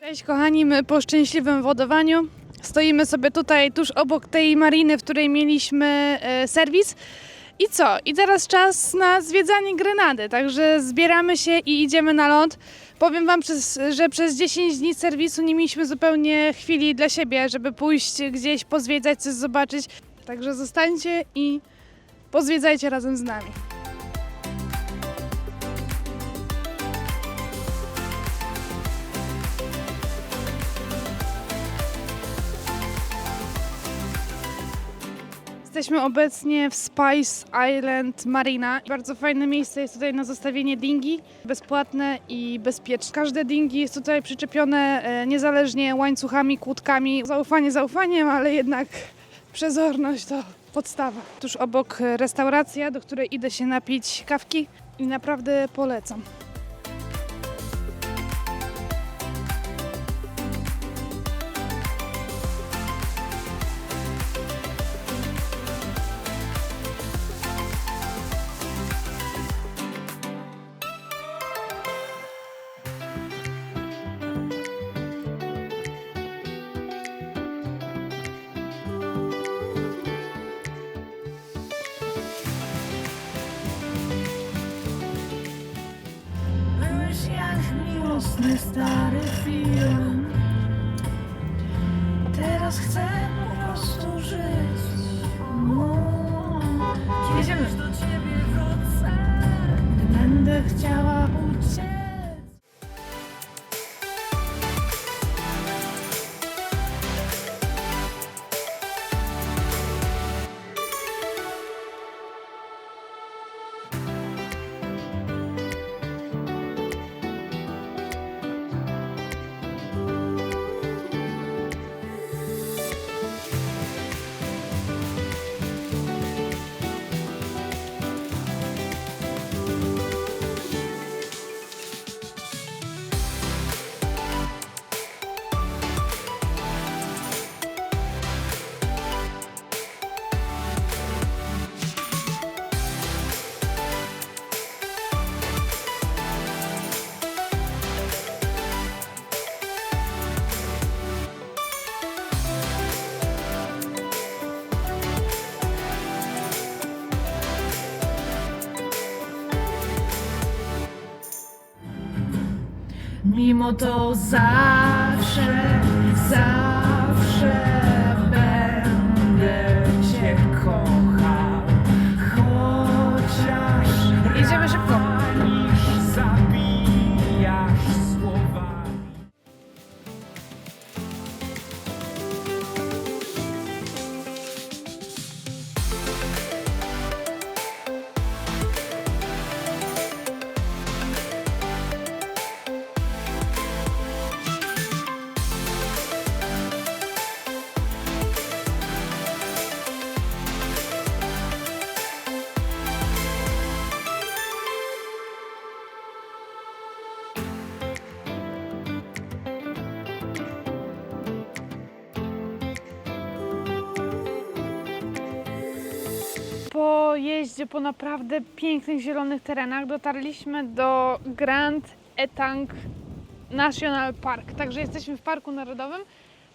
Cześć kochani, my po szczęśliwym wodowaniu stoimy sobie tutaj tuż obok tej mariny, w której mieliśmy e, serwis. I co? I teraz czas na zwiedzanie Grenady, także zbieramy się i idziemy na ląd. Powiem Wam, że przez 10 dni serwisu nie mieliśmy zupełnie chwili dla siebie, żeby pójść gdzieś, pozwiedzać, coś zobaczyć. Także zostańcie i pozwiedzajcie razem z nami. Jesteśmy obecnie w Spice Island Marina. Bardzo fajne miejsce jest tutaj na zostawienie dingi. Bezpłatne i bezpieczne. Każde dingi jest tutaj przyczepione e, niezależnie łańcuchami, kłódkami. Zaufanie zaufaniem, ale jednak przezorność to podstawa. Tuż obok restauracja, do której idę się napić kawki i naprawdę polecam. Mimo to zawsze, zawsze Jeździe po naprawdę pięknych zielonych terenach dotarliśmy do Grand Etang National Park. Także jesteśmy w Parku Narodowym.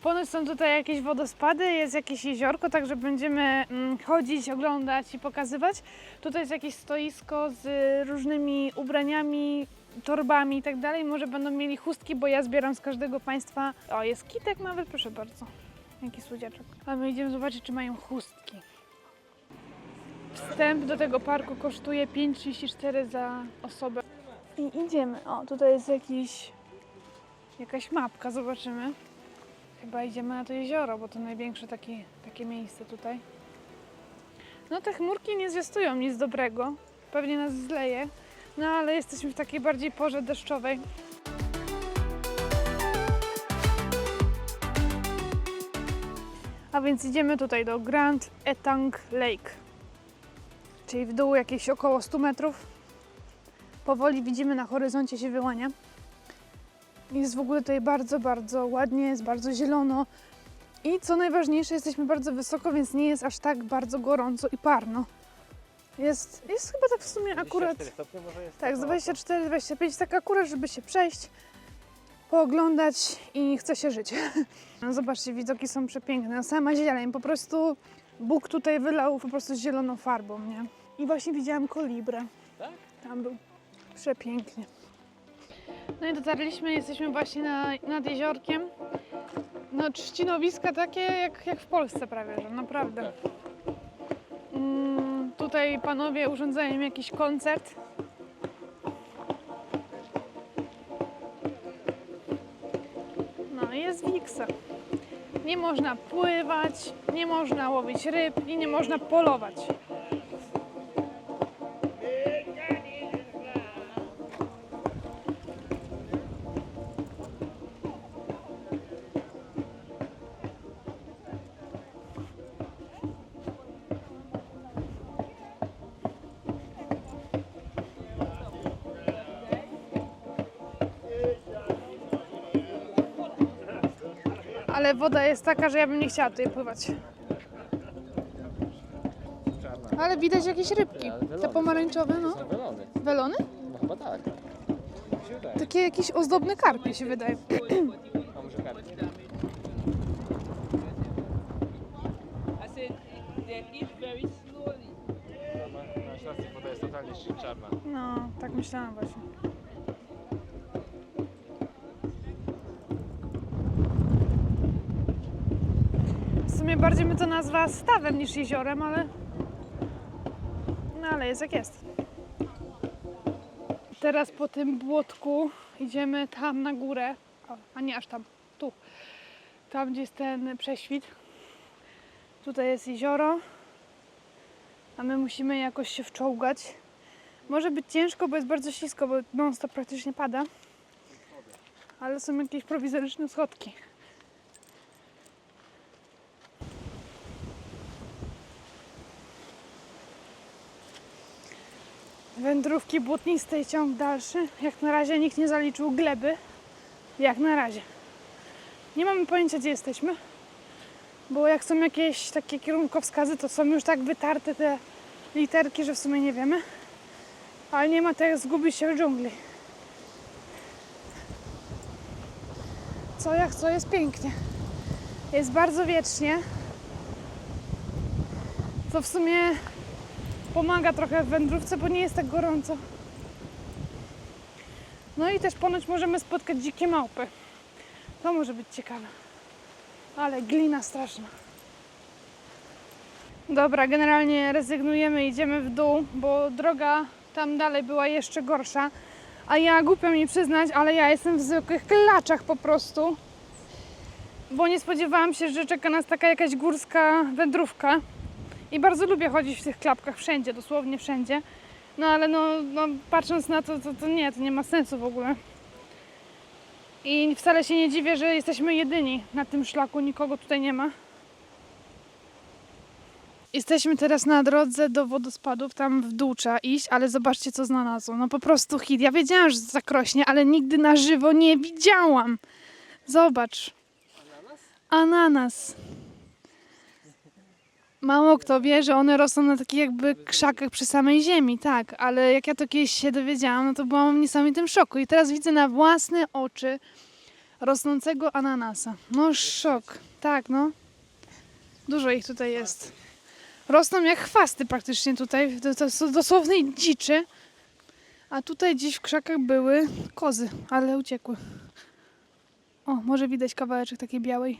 Ponoć są tutaj jakieś wodospady, jest jakieś jeziorko, także będziemy mm, chodzić, oglądać i pokazywać. Tutaj jest jakieś stoisko z różnymi ubraniami, torbami i tak dalej. Może będą mieli chustki, bo ja zbieram z każdego państwa. O, jest kitek nawet, proszę bardzo. Jaki słodziaczek. A my idziemy zobaczyć, czy mają chustki. Wstęp do tego parku kosztuje 5,34 za osobę. I idziemy. O, tutaj jest jakiś, jakaś mapka, zobaczymy. Chyba idziemy na to jezioro, bo to największe takie, takie miejsce tutaj. No te chmurki nie zwiastują nic dobrego. Pewnie nas zleje. No ale jesteśmy w takiej bardziej porze deszczowej. A więc idziemy tutaj do Grand Etang Lake czyli w dół jakieś około 100 metrów. Powoli widzimy na horyzoncie się wyłania. Jest w ogóle tutaj bardzo, bardzo ładnie, jest bardzo zielono. I co najważniejsze, jesteśmy bardzo wysoko, więc nie jest aż tak bardzo gorąco i parno. Jest, jest chyba tak w sumie akurat. 24 stopnie może jest Tak, z taka 24-25, tak akurat, żeby się przejść. pooglądać i chce się żyć. No zobaczcie, widoki są przepiękne. Sama zieleń, po prostu Bóg tutaj wylał po prostu zieloną farbą, nie? I właśnie widziałam kolibrę. Tak? Tam był przepięknie. No i dotarliśmy, jesteśmy właśnie na, nad jeziorkiem. No trzcinowiska takie jak, jak w Polsce prawie, że naprawdę. Mm, tutaj panowie urządzają jakiś koncert. No i jest wiksa. Nie można pływać, nie można łowić ryb i nie można polować. Ale woda jest taka, że ja bym nie chciała tutaj pływać. Ale widać jakieś rybki. Te pomarańczowe, no. Welony. Welony? No chyba tak. Mi się wydaje. Takie jakieś ozdobne karpie się wydaje. A może kartki? Masz rację, woda jest totalnie czarna. No, tak myślałam właśnie. Bardziej by to nazwa stawem niż jeziorem, ale... No ale jest jak jest. Teraz po tym błotku idziemy tam na górę. O, a nie aż tam, tu. Tam, gdzie jest ten prześwit. Tutaj jest jezioro. A my musimy jakoś się wczołgać. Może być ciężko, bo jest bardzo ślisko, bo non stop praktycznie pada. Ale są jakieś prowizoryczne schodki. Wędrówki błotnistej ciąg dalszy. Jak na razie nikt nie zaliczył gleby. Jak na razie. Nie mamy pojęcia, gdzie jesteśmy. Bo jak są jakieś takie kierunkowskazy, to są już tak wytarte te literki, że w sumie nie wiemy. Ale nie ma tak zgubić się w dżungli. Co jak co jest pięknie. Jest bardzo wiecznie. Co w sumie pomaga trochę w wędrówce, bo nie jest tak gorąco. No i też ponoć możemy spotkać dzikie małpy. To może być ciekawe. Ale glina straszna. Dobra, generalnie rezygnujemy, idziemy w dół, bo droga tam dalej była jeszcze gorsza. A ja głupio mi przyznać, ale ja jestem w zwykłych klaczach po prostu. Bo nie spodziewałam się, że czeka nas taka jakaś górska wędrówka. I bardzo lubię chodzić w tych klapkach wszędzie, dosłownie wszędzie. No ale no, no patrząc na to, to, to nie, to nie ma sensu w ogóle. I wcale się nie dziwię, że jesteśmy jedyni na tym szlaku, nikogo tutaj nie ma. Jesteśmy teraz na drodze do wodospadów, tam w dół trzeba iść, ale zobaczcie co znalazłam. No po prostu hit. Ja wiedziałam, że zakrośnie, ale nigdy na żywo nie widziałam. Zobacz. Ananas. Mało kto wie, że one rosną na takich jakby krzakach przy samej ziemi, tak, ale jak ja to kiedyś się dowiedziałam, no to byłam w niesamowitym szoku. I teraz widzę na własne oczy rosnącego ananasa. No szok, tak, no. Dużo ich tutaj jest. Rosną jak chwasty praktycznie tutaj, to, są dosłownej dziczy. A tutaj gdzieś w krzakach były kozy, ale uciekły. O, może widać kawałeczek takiej białej.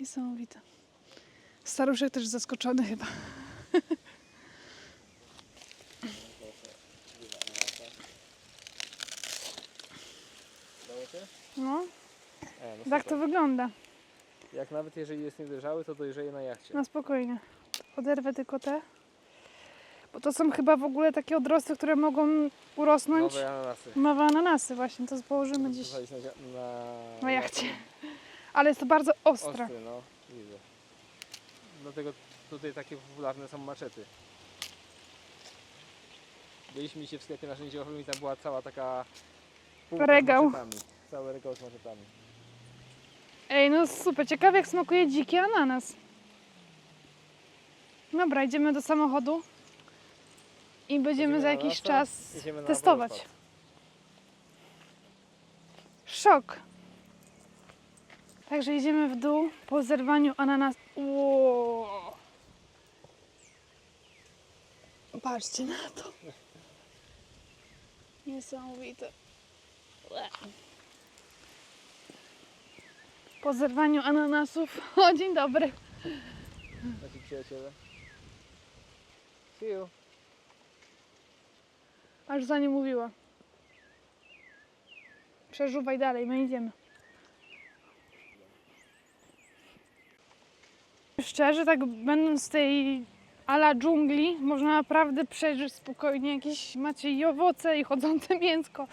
Niesamowite. Staruszek też zaskoczony chyba. No, E, no tak super. to wygląda. Jak nawet jeżeli jest niedojrzały, to dojrzeje na jachcie. Na spokojnie. Oderwę tylko te. Bo to są chyba w ogóle takie odrosty, które mogą urosnąć. Nowe ananasy. Nowe ananasy właśnie, to położymy gdzieś zia- na, na jachcie. Ale jest to bardzo ostre. Ostry, no. Widzę. Dlatego tutaj takie popularne są maczety. Byliśmy się w sklepie narzędziowym i tam była cała taka półka z Regał. maczetami. Cały regał z maczetami. Ej, no super, ciekawe jak smakuje dziki ananas. Dobra, idziemy do samochodu i będziemy Idziemy za na jakiś czas idziemy na testować. wodospad. szok. Także idziemy w dół po zerwaniu ananas. Ło. Patrzcie na to. Niesamowite. Po zerwaniu ananasów. O, dzień dobry. Nasi przyjaciele. See you. Aż za nie mówiła. Przeżuwaj dalej, my idziemy. Szczerze, tak będąc w tej ala dżungli, można naprawdę przeżyć spokojnie. Jakieś macie i owoce, i chodzące mięsko,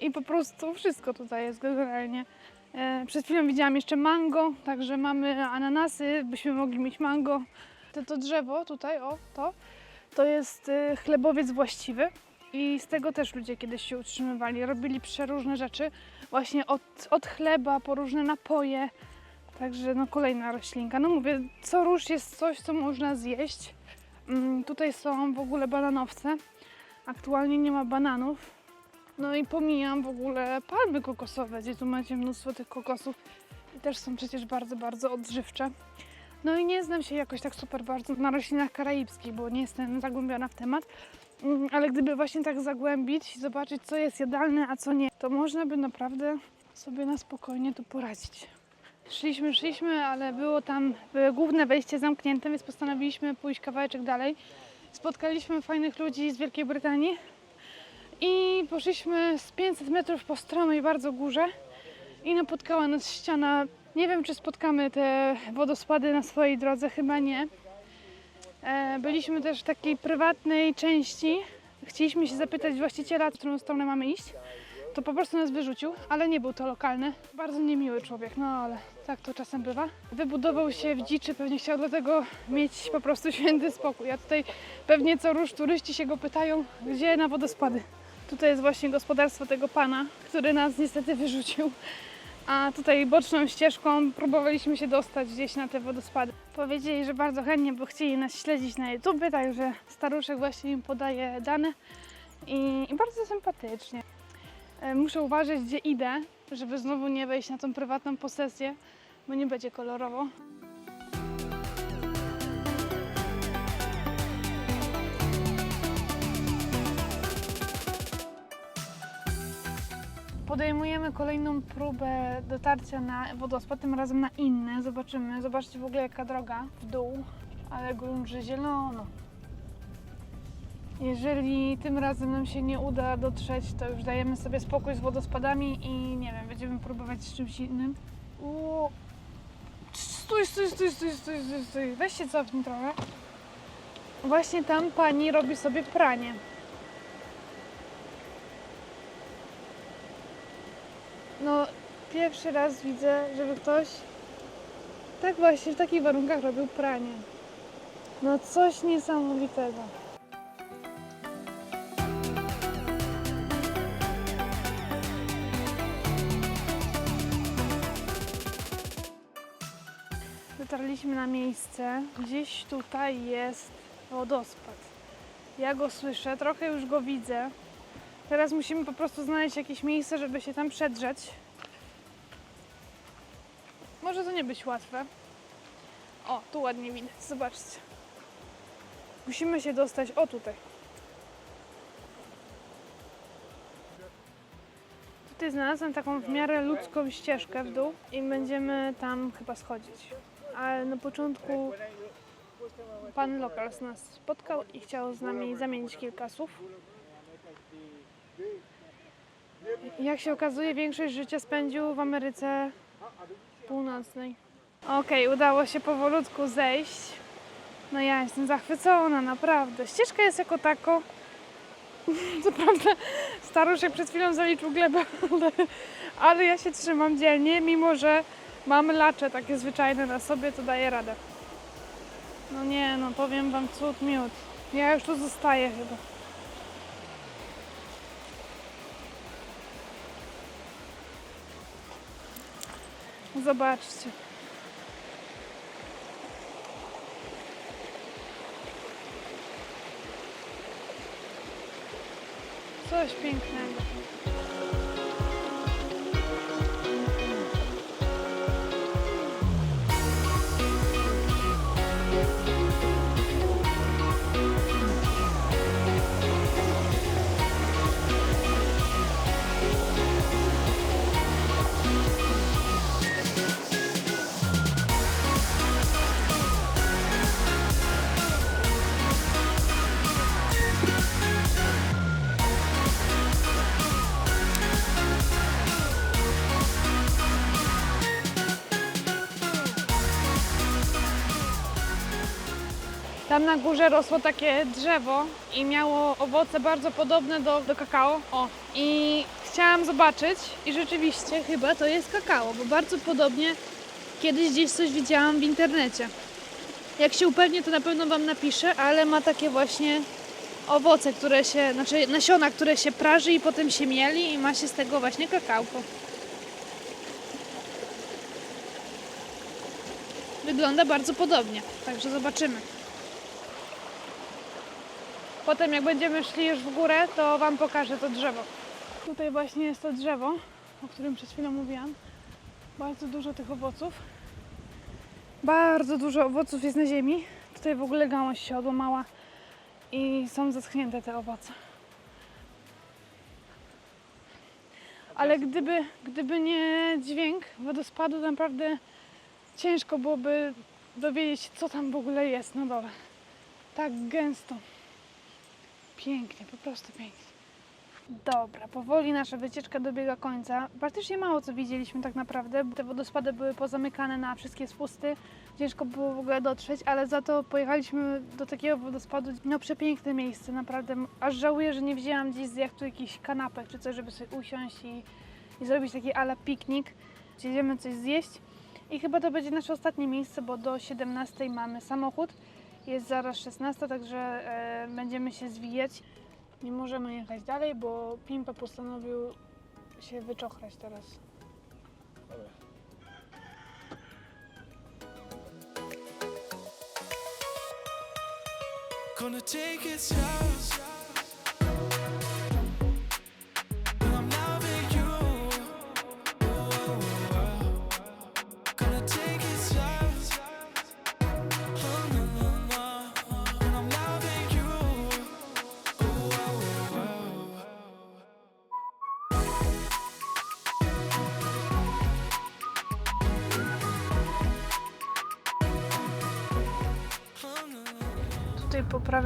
i po prostu wszystko tutaj jest generalnie. E, przed chwilą widziałam jeszcze mango, także mamy ananasy, byśmy mogli mieć mango. To, to drzewo tutaj, o to, to jest e, chlebowiec właściwy. I z tego też ludzie kiedyś się utrzymywali. Robili przeróżne rzeczy, właśnie od, od chleba po różne napoje. Także no kolejna roślinka. No mówię, co róż jest coś, co można zjeść. Mm, tutaj są w ogóle bananowce. Aktualnie nie ma bananów. No i pomijam w ogóle palmy kokosowe, gdzie tu macie mnóstwo tych kokosów. I też są przecież bardzo, bardzo odżywcze. No i nie znam się jakoś tak super bardzo na roślinach karaibskich, bo nie jestem zagłębiona w temat. Mm, Ale gdyby właśnie tak zagłębić i zobaczyć, co jest jadalne, a co nie, to można by naprawdę sobie na spokojnie tu poradzić. Szliśmy, szliśmy, ale było tam główne wejście zamknięte, więc postanowiliśmy pójść kawałeczek dalej. Spotkaliśmy fajnych ludzi z Wielkiej Brytanii i poszliśmy z 500 metrów po stromej bardzo górze i napotkała nas ściana. Nie wiem, czy spotkamy te wodospady na swojej drodze, chyba nie. E, Byliśmy też w takiej prywatnej części. Chcieliśmy się zapytać właściciela, w którą stronę mamy iść. To po prostu nas wyrzucił, ale nie był to lokalny. Bardzo niemiły człowiek, no ale tak to czasem bywa. Wybudował się w dziczy, pewnie chciał dlatego mieć po prostu święty spokój. A tutaj pewnie co róż turyści się go pytają, gdzie na wodospady. Tutaj jest właśnie gospodarstwo tego pana, który nas niestety wyrzucił. A tutaj boczną ścieżką próbowaliśmy się dostać gdzieś na te wodospady. Powiedzieli, że bardzo chętnie, bo chcieli nas śledzić na YouTube, także staruszek właśnie im podaje dane i, i bardzo sympatycznie. E, Muszę uważać, gdzie idę, żeby znowu nie wejść na tą prywatną posesję, bo nie będzie kolorowo. Podejmujemy kolejną próbę dotarcia na wodospad, tym razem na inny. Zobaczymy. Zobaczcie w ogóle jaka droga w dół, ale grunt, że zielono. Jeżeli tym razem nam się nie uda dotrzeć, to już dajemy sobie spokój z wodospadami i nie wiem, będziemy próbować z czymś innym. Ło. Stój, stój, stój, stój, stój, stój, stój. Weź się cofnij trochę. Właśnie tam pani robi sobie pranie. No, pierwszy raz widzę, żeby ktoś tak właśnie w takich warunkach robił pranie. No coś niesamowitego. Dotarliśmy na miejsce. Gdzieś tutaj jest wodospad. Ja go słyszę, trochę już go widzę. Teraz musimy po prostu znaleźć jakieś miejsce, żeby się tam przedrzeć. Może to nie być łatwe. O, tu ładnie widać, zobaczcie. Musimy się dostać, o tutaj. Tutaj znalazłem taką w miarę ludzką ścieżkę w dół i będziemy tam chyba schodzić. Ale na początku pan lokal nas spotkał i chciał z nami zamienić kilka słów. Jak się okazuje, większość życia spędził w Ameryce Północnej. Okej, udało się powolutku zejść. No ja jestem zachwycona, naprawdę. Ścieżka jest jako tako. Co prawda staruszek przed chwilą zaliczył glebę, ale, ale ja się trzymam dzielnie, mimo że mam lacze takie zwyczajne na sobie, to daję radę. No nie, no powiem wam cud miód. Ja już tu zostaję chyba. Zobaczcie. Coś pięknego. Tam na górze rosło takie drzewo i miało owoce bardzo podobne do, do kakao. O, i chciałam zobaczyć i rzeczywiście chyba to jest kakao, bo bardzo podobnie kiedyś gdzieś coś widziałam w internecie. Jak się upewnię, to na pewno Wam napiszę, ale ma takie właśnie owoce, które się, znaczy nasiona, które się praży i potem się mieli i ma się z tego właśnie kakałko. Wygląda bardzo podobnie, także zobaczymy. Potem jak będziemy szli już w górę, to Wam pokażę to drzewo. Tutaj właśnie jest to drzewo, o którym przed chwilą mówiłam. Bardzo dużo tych owoców. Bardzo dużo owoców jest na ziemi. Tutaj w ogóle gałąź się odłamała i są zaschnięte te owoce. Ale gdyby, gdyby nie dźwięk wodospadu, naprawdę ciężko byłoby dowiedzieć się, co tam w ogóle jest na dole. Tak gęsto. Pięknie, po prostu pięknie. Dobra, powoli nasza wycieczka dobiega końca. Praktycznie mało co widzieliśmy tak naprawdę. Te wodospady były pozamykane na wszystkie spusty. Ciężko było w ogóle dotrzeć, ale za to pojechaliśmy do takiego wodospadu. No przepiękne miejsce, naprawdę. Aż żałuję, że nie wzięłam gdzieś z jachtu jakichś kanapek czy coś, żeby sobie usiąść i, i zrobić taki ala piknik. Jedziemy coś zjeść. I chyba to będzie nasze ostatnie miejsce, bo do 17 mamy samochód. Jest zaraz 16, także e, będziemy się zwijać. Nie możemy jechać dalej, bo Pimpa postanowił się wyczochrać teraz. Gonna take it slow.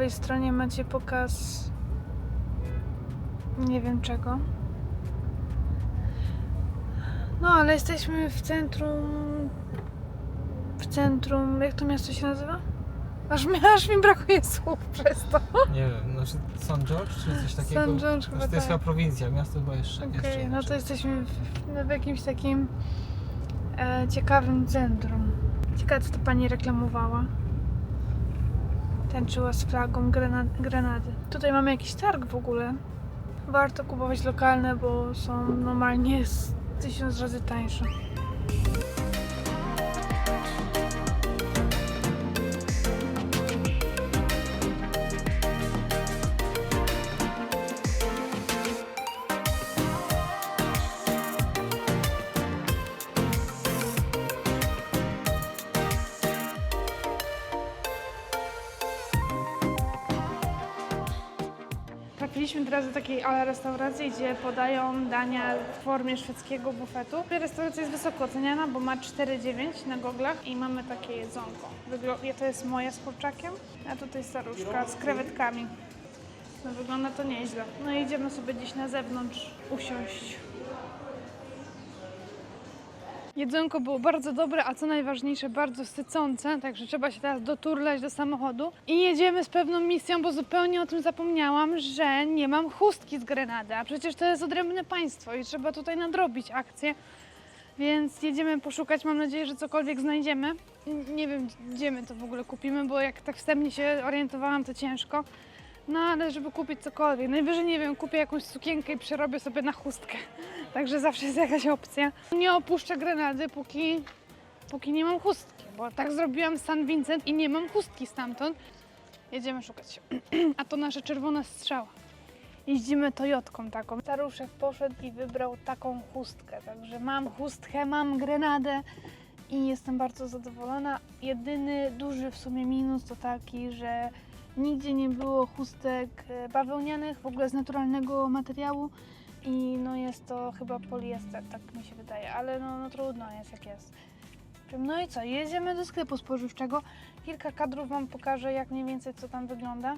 Prawej stronie macie pokaz nie wiem czego. No, ale jesteśmy w centrum w centrum, jak to miasto się nazywa? Aż mi, aż mi brakuje słów przez to. Nie wiem, znaczy St. George czy coś takiego? St. George Znaczy, chyba to jest tak. chyba prowincja, miasto chyba jeszcze, Okej, jeszcze no to jesteśmy w, w jakimś takim e, ciekawym centrum. Ciekawe, co to pani reklamowała. Tańczyła z flagą Grena- Grenady. Tutaj mamy jakiś targ w ogóle. Warto kupować lokalne, bo są normalnie z tysiąc razy tańsze. Ala restauracji, gdzie podają dania w formie szwedzkiego bufetu. Restauracja jest wysoko oceniana, bo ma 4,9 na goglach i mamy takie jedzonko. Wygl- to jest moja z kurczakiem, a tutaj staruszka z krewetkami. No, wygląda to nieźle. No i idziemy sobie gdzieś na zewnątrz usiąść. Jedzonko było bardzo dobre, a co najważniejsze, bardzo sycące, także trzeba się teraz doturlać do samochodu. I jedziemy z pewną misją, bo zupełnie o tym zapomniałam, że nie mam chustki z Grenady, a przecież to jest odrębne państwo i trzeba tutaj nadrobić akcję. Więc jedziemy poszukać, mam nadzieję, że cokolwiek znajdziemy. Nie wiem, gdzie my to w ogóle kupimy, bo jak tak wstępnie się orientowałam, to ciężko. No ale żeby kupić cokolwiek, najwyżej nie wiem, kupię jakąś sukienkę i przerobię sobie na chustkę. Także zawsze jest jakaś opcja. Nie opuszczę Grenady, póki, póki nie mam chustki, bo tak zrobiłam San Vincent i nie mam chustki stamtąd. Jedziemy szukać. A to nasza czerwona strzała. Jeździmy Toyotką taką. Staruszek poszedł i wybrał taką chustkę, także mam chustkę, mam Grenadę i jestem bardzo zadowolona. Jedyny duży w sumie minus to taki, że nigdzie nie było chustek e, bawełnianych, w ogóle z naturalnego materiału i no jest to chyba poliester, tak mi się wydaje, ale no, no trudno jest jak jest. No i co, jedziemy do sklepu spożywczego. Kilka kadrów Wam pokażę, jak mniej więcej co tam wygląda.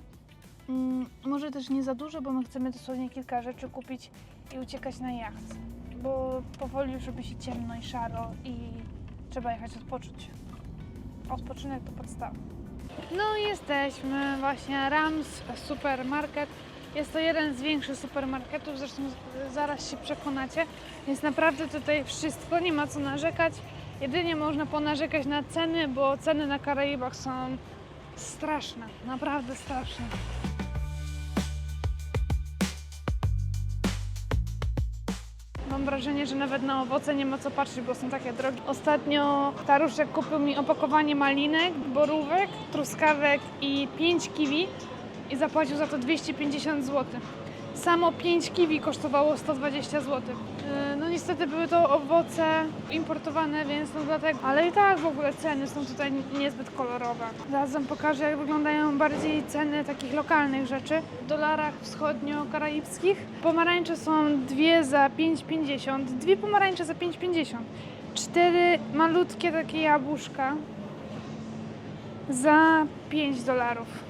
Mm, może też nie za dużo, bo my chcemy dosłownie kilka rzeczy kupić i uciekać na jacht. Bo powoli już robi się ciemno i szaro i trzeba jechać odpocząć. Odpoczynek to podstawa. No i jesteśmy właśnie Rams Supermarket. Jest to jeden z większych supermarketów, zresztą zaraz się przekonacie. Jest naprawdę tutaj wszystko, nie ma co narzekać. Jedynie można ponarzekać na ceny, bo ceny na Karaibach są straszne, naprawdę straszne. Mam wrażenie, że nawet na owoce nie ma co patrzeć, bo są takie drogie. Ostatnio staruszek kupił mi opakowanie malinek, borówek, truskawek i 5 kiwi i zapłacił za to 250 zł. Samo 5 kiwi kosztowało 120 zł. Yy, No niestety były to owoce importowane, więc no dlatego. Ale i tak w ogóle ceny są tutaj niezbyt kolorowe. Zaraz wam pokażę, jak wyglądają bardziej ceny takich lokalnych rzeczy. W dolarach wschodnio-karaibskich pomarańcze są dwie za 5,50. Dwie pomarańcze za 5,50. Cztery malutkie takie jabłuszka za 5 dolarów.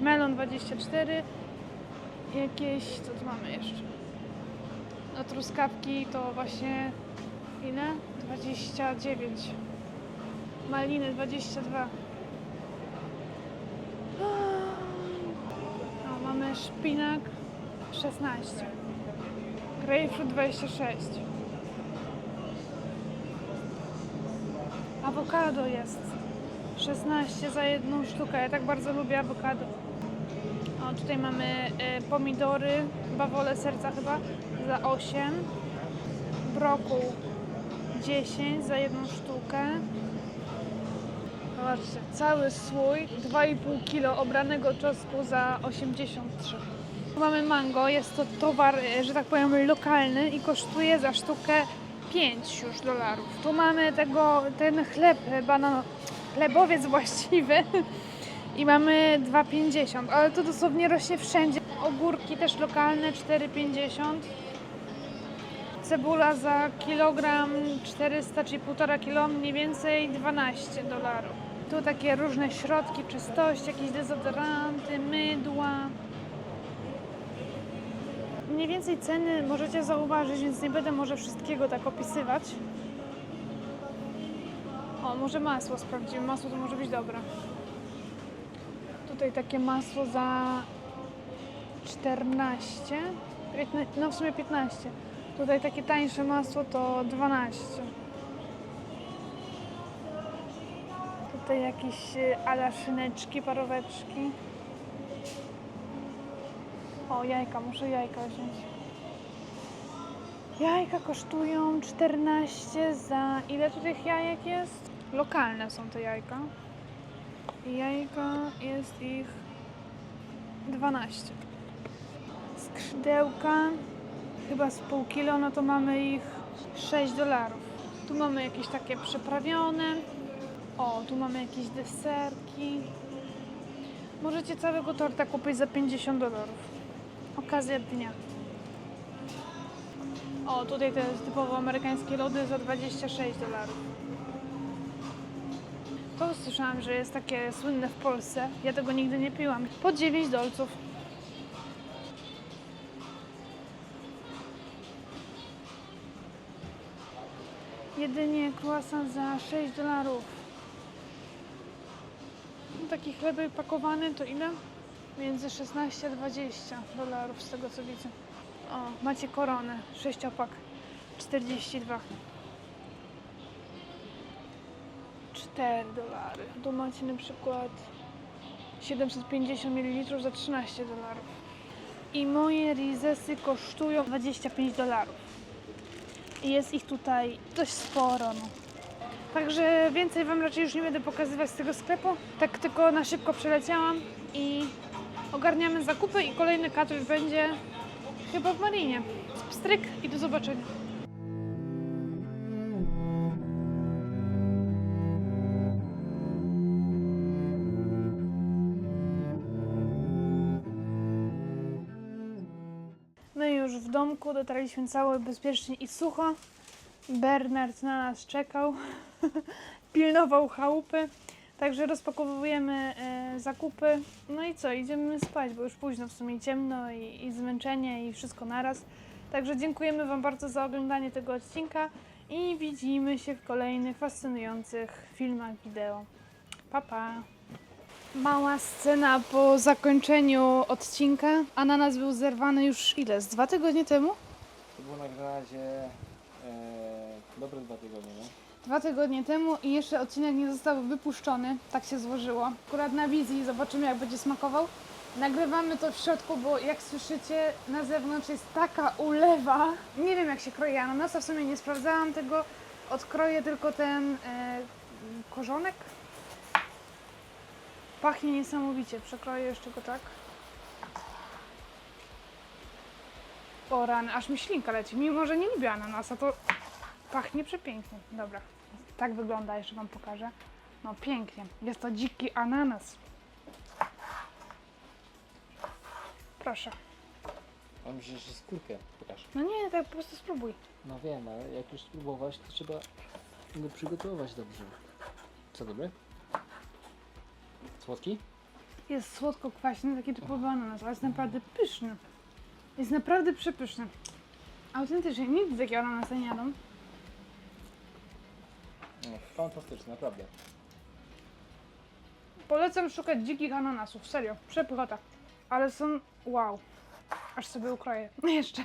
Melon 24. Jakieś, co tu mamy jeszcze? No truskawki to właśnie ile? 29. Maliny 22. A mamy szpinak 16. Grapefruit 26. Awokado jest 16 za jedną sztukę. Ja tak bardzo lubię awokado. Tutaj mamy e, pomidory, bawole serca chyba, za 8. Brokuł 10 za jedną sztukę. Zobaczcie, cały słój 2,5 kg obranego czosnku za 83. Tu mamy mango, jest to towar, e, że tak powiem, lokalny i kosztuje za sztukę 5 już dolarów. Tu mamy tego, ten chleb e, banano, chlebowiec właściwy i mamy 2,50, ale to dosłownie rośnie wszędzie. Ogórki też lokalne 4,50. Cebula za kilogram 400, czyli 1,5 kg, mniej więcej 12 dolarów. Tu takie różne środki czystości, jakieś dezodoranty, mydła. Mniej więcej ceny możecie zauważyć, więc nie będę może wszystkiego tak opisywać. O, może masło sprawdzimy. Masło to może być dobre. Tutaj takie masło za 14, 15, no w sumie 15. Tutaj takie tańsze masło to 12. Tutaj jakieś y, ala szyneczki, paróweczki. O, jajka, muszę jajka wziąć. Jajka kosztują 14 za... Ile tu tych jajek jest? Lokalne są te jajka. I Jajka jest ich 12. Skrzydełka chyba z pół kilo, no to mamy ich 6 dolarów. Tu mamy jakieś takie przyprawione. O, tu mamy jakieś deserki. Możecie całego torta kupić za 50 dolarów. Okazja dnia. O, tutaj te typowo amerykańskie lody za 26 dolarów. To słyszałam, że jest takie słynne w Polsce. Ja tego nigdy nie piłam. Po 9 dolców. Jedynie croissant za 6 dolarów. No, taki chleby pakowany to ile? Między 16 a 20 dolarów z tego co widzę. O, macie koronę. 6 opak. 42. 4 dolary. Tu macie na przykład 750 ml za 13 dolarów. I moje rizesy kosztują 25 dolarów. I jest ich tutaj dość sporo. No. Także więcej Wam raczej już nie będę pokazywać z tego sklepu. Tak tylko na szybko przeleciałam i ogarniamy zakupy i kolejny już będzie chyba w Marinie. Pstryk i do zobaczenia. Już w domku dotarliśmy cały bezpiecznie i sucho. Bernard na nas czekał, pilnował chałupy. Także rozpakowujemy e, zakupy. No i co, idziemy spać, bo już późno w sumie ciemno i, i zmęczenie i wszystko naraz. Także dziękujemy Wam bardzo za oglądanie tego odcinka i widzimy się w kolejnych fascynujących filmach wideo. Pa, pa. Mała scena po zakończeniu odcinka. Ananas był zerwany już ile? Z dwa tygodnie temu? To było nagrane e, dobre dwa tygodnie, nie? Dwa tygodnie temu i jeszcze odcinek nie został wypuszczony. Tak się złożyło. Akurat na wizji zobaczymy jak będzie smakował. Nagrywamy to w środku, bo jak słyszycie na zewnątrz jest taka ulewa. Nie wiem jak się kroi ananasa, w sumie nie sprawdzałam tego. Odkroję tylko ten e, korzonek. Pachnie niesamowicie. Przekroję jeszcze go tak. O rany, aż mi ślinka leci. Mimo, że nie lubię ananasa, to pachnie przepięknie. Dobra, tak wygląda, jeszcze Wam pokażę. No pięknie. Jest to dziki ananas. Proszę. A myślisz, że skórkę pokaż. No nie, tak po prostu spróbuj. No wiem, ale jak już spróbować, to trzeba go przygotować dobrze. Co dobry? Słodki? Jest słodko-kwaśny, taki typowy ananas, ale jest naprawdę pyszny. Jest naprawdę przepyszny. Autentycznie, nigdy takiego ananasa nie jadam. No, fantastyczny, naprawdę. Polecam szukać dzikich ananasów, serio, przepychota. Ale są, wow. Aż sobie ukroję. Jeszcze.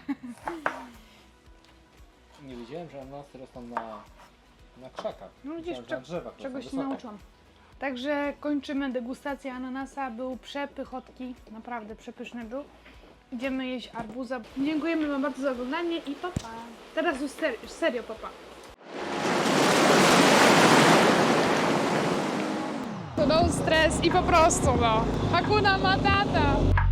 Nie wiedziałem, że ananasy rosną na, na krzakach. No widzisz, Myślałem, że na drzewach rosną czegoś się wysoko. nauczyłam. Także kończymy degustację ananasa. Był przepychotki, naprawdę przepyszny był. Idziemy jeść arbuza. Dziękujemy Wam bardzo za oglądanie i papa. Teraz już serio, serio papa. To no stres i po prostu no. Hakuna Matata.